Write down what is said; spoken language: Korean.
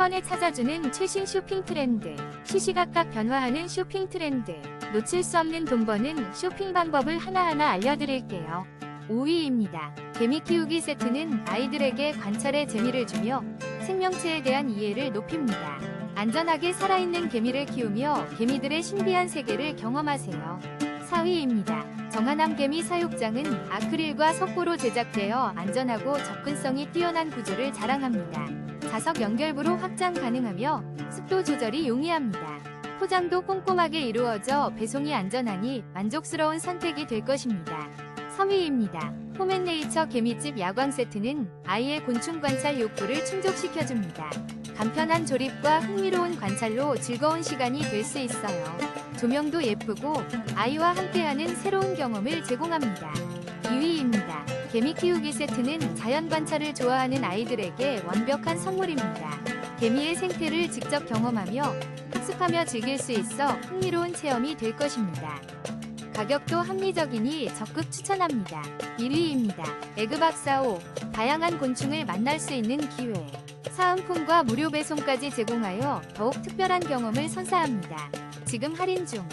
번에 찾아주는 최신 쇼핑 트렌드. 시시각각 변화하는 쇼핑 트렌드. 놓칠 수 없는 돈 버는 쇼핑 방법을 하나하나 알려드릴게요. 5위입니다. 개미 키우기 세트는 아이들에게 관찰의 재미를 주며 생명체에 대한 이해를 높입니다. 안전하게 살아있는 개미를 키우며 개미들의 신비한 세계를 경험하세요. 4위입니다. 정한암 개미 사육장은 아크릴과 석고로 제작되어 안전하고 접근성이 뛰어난 구조를 자랑합니다. 자석 연결부로 확장 가능하며 습도 조절이 용이합니다. 포장도 꼼꼼하게 이루어져 배송이 안전하니 만족스러운 선택이 될 것입니다. 3위입니다. 홈앤네이처 개미집 야광 세트는 아이의 곤충 관찰 욕구를 충족시켜줍니다. 간편한 조립과 흥미로운 관찰로 즐거운 시간이 될 수 있어요. 조명도 예쁘고 아이와 함께하는 새로운 경험을 제공합니다. 2위입니다. 개미 키우기 세트는 자연 관찰을 좋아하는 아이들에게 완벽한 선물입니다. 개미의 생태를 직접 경험하며 학습하며 즐길 수 있어 흥미로운 체험이 될 것입니다. 가격도 합리적이니 적극 추천합니다. 1위입니다. 에그박사5 다양한 곤충을 만날 수 있는 기회. 사은품과 무료 배송까지 제공하여 더욱 특별한 경험을 선사합니다. 지금 할인 중